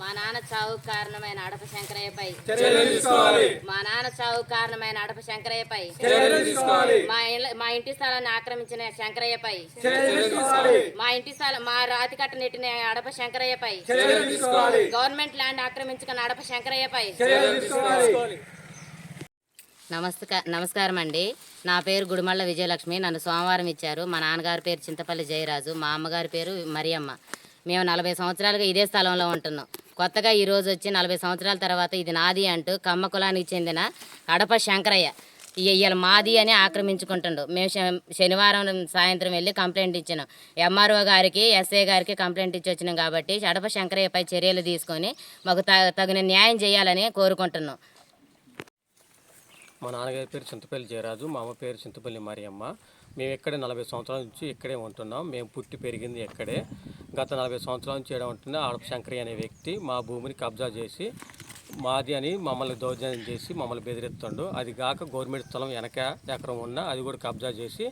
మా నాన్న చావు కారణమైన అడప శంకరయ్యపై. మా నాన్న చావు కారణమైన అడప శంకరయ్యపై. మా ఇంటి స్థలాన్ని ఆక్రమించిన శంకరయ్యపై. మా ఇంటి స్థలం మా రాతి కట్ట నెట్టిన అడప శంకరయ్యపై. గవర్నమెంట్ ల్యాండ్ ఆక్రమించుకున్న అడప శంకరయ్యపై. నమస్క నమస్కారం అండి నా పేరు గుడిమళ్ళ విజయలక్ష్మి. నన్ను సోమవారం ఇచ్చారు. మా నాన్నగారి పేరు చింతపల్లి జయరాజు. మా అమ్మగారి పేరు మరియమ్మ. మేము నలభై సంవత్సరాలుగా ఇదే స్థలంలో ఉంటున్నాం. కొత్తగా ఈరోజు వచ్చి నలభై సంవత్సరాల తర్వాత ఇది నాది అంటూ కమ్మ కులానికి చెందిన అడప శంకరయ్య. ఇయ్యాల మాది అని ఆక్రమించుకుంటుండు. మేము శనివారం సాయంత్రం వెళ్ళి కంప్లైంట్ ఇచ్చినాం. ఎంఆర్ఓ గారికి ఎస్ఐ గారికి కంప్లైంట్ ఇచ్చి వచ్చినాం కాబట్టి అడప శంకరయ్యపై చర్యలు తీసుకొని మాకు త- తగిన న్యాయం చేయాలని కోరుకుంటున్నాం. మా నాన్నగారి పేరు చింతపల్లి జయరాజు మా అమ్మ పేరు చింతపల్లి మరియమ్మ. మేము ఇక్కడే నలభై సంవత్సరాల నుంచి ఇక్కడే ఉంటున్నాం. మేము పుట్టి పెరిగింది ఇక్కడే. గత నలభై సంవత్సరాల నుంచి ఇక్కడ ఉంటున్న ఆడప శంకరి అనే వ్యక్తి మా భూమిని కబ్జా చేసి మాది అని మమ్మల్ని దౌర్జన్యం చేసి మమ్మల్ని బెదిరిస్తుండు. అది కాక గవర్నమెంట్ స్థలం వెనక ఎకరం ఉన్నా అది కూడా కబ్జా చేసి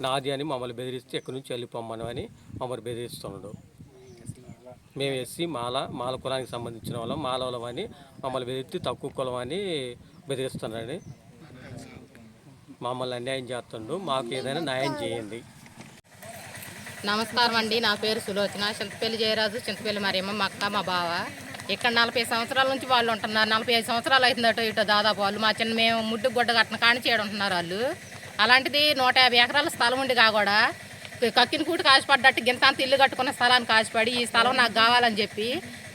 నాది అని మమ్మల్ని బెదిరిస్తే ఎక్కడి నుంచి వెళ్ళిపోమ్మను అని మమ్మల్ని బెదిరిస్తున్నాడు మేము ఎస్సీ మాల మాల కులానికి సంబంధించిన వాళ్ళం మాల వాళ్ళం అని మమ్మల్ని బెదిరిస్తే తక్కువ కులం అని బెదిరిస్తున్నాడని మమ్మల్ని అన్యాయం చేస్తుండు మాకు ఏదైనా న్యాయం చేయండి. నమస్కారం అండి నా పేరు సులోచన. చింతపల్లి జయరాజు చింతపల్లి మరియమ్మ మా అక్క మా బావ. ఇక్కడ నలభై సంవత్సరాల నుంచి వాళ్ళు ఉంటున్నారు. నలభై ఐదు సంవత్సరాలు అవుతుందట ఇటు దాదాపు వాళ్ళు. మా చిన్న మేము ముడ్డు గుడ్డ కట్టిన కాని చేయడం ఉంటున్నారు వాళ్ళు. అలాంటిది నూట యాభై ఎకరాల స్థలం ఉండి కాకూడా కక్కిన కూటి కాసిపడ్డట్టు గింతంత ఇల్లు కట్టుకున్న స్థలాన్ని కాసిపడి ఈ స్థలం నాకు కావాలని చెప్పి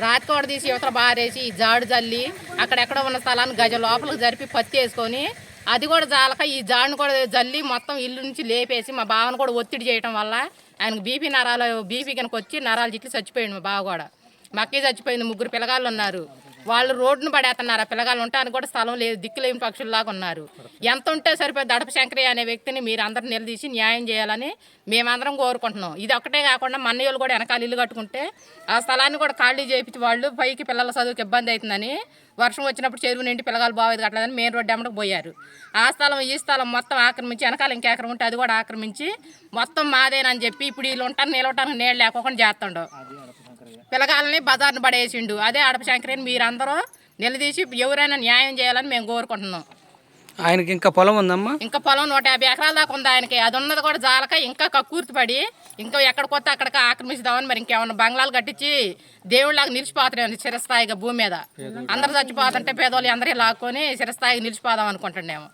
రాతికోడ తీసి యువతల బారేసి ఈ జాడు జల్లి అక్కడెక్కడ ఉన్న స్థలాన్ని గజ లోపలికి జరిపి పత్తి వేసుకొని అది కూడా జాలక ఈ జాడును కూడా జల్లి మొత్తం ఇల్లు నుంచి లేపేసి మా బావను కూడా ఒత్తిడి చేయడం వల్ల ఆయనకు బీపీ నరాలు బీపీ కనుక వచ్చి నరాలు చిట్లు చచ్చిపోయింది మా బావ కూడా. మక్కే చచ్చిపోయింది ముగ్గురు పిల్లగాళ్ళు ఉన్నారు. వాళ్ళు రోడ్డును పడేస్తున్నారు ఆ పిల్లగాళ్ళు ఉండటానికి కూడా స్థలం లేదు దిక్కులేని పక్షుల్లాగా ఉన్నారు. ఎంత ఉంటే సరిపోయి దడప శంకరయ్య అనే వ్యక్తిని మీరు అందరు నిలదీసి న్యాయం చేయాలని మేమందరం కోరుకుంటున్నాం. ఇది ఒక్కటే కాకుండా మా కూడా వెనకాల ఇల్లు కట్టుకుంటే ఆ స్థలాన్ని కూడా ఖాళీ చేయించి వాళ్ళు పైకి పిల్లల చదువుకి ఇబ్బంది అవుతుందని వర్షం వచ్చినప్పుడు చెరువు నిండి పిల్లగాలు బాగోదు కట్టలేదని మెయిన్ రోడ్డు అమ్మడికి పోయారు. ఆ స్థలం ఈ స్థలం మొత్తం ఆక్రమించి వెనకాల ఇంకెకరం ఉంటే అది కూడా ఆక్రమించి మొత్తం మాదేనని చెప్పి ఇప్పుడు వీళ్ళు ఉంటాను నిలవటానికి నీళ్ళు లేకోకుండా చేస్తుండవు పిల్లగాలని బజార్ను పడేసిండు. అదే అడప శంకరేని మీరందరూ నిలదీసి ఎవరైనా న్యాయం చేయాలని మేము కోరుకుంటున్నాం. ఆయనకి ఇంకా పొలం ఉందమ్మా? ఇంకా పొలం నూట యాభై ఎకరాల దాకా ఉంది ఆయనకి. అది ఉన్నది కూడా జాలక ఇంకా కక్కుర్తి పడి ఇంకా ఎక్కడికొస్తే అక్కడికి ఆక్రమిస్తామని మరి ఇంకేమన్నా బంగ్లాలు కట్టించి దేవుళ్ళలాగా నిలిచిపోతున్నాం చిరస్థాయిగా భూమి మీద. అందరు చచ్చిపోతుంటే పేదోళ్ళు అందరూ లాక్కొని చిరస్థాయిగా నిలిచిపోదాం అనుకుంటున్నాము.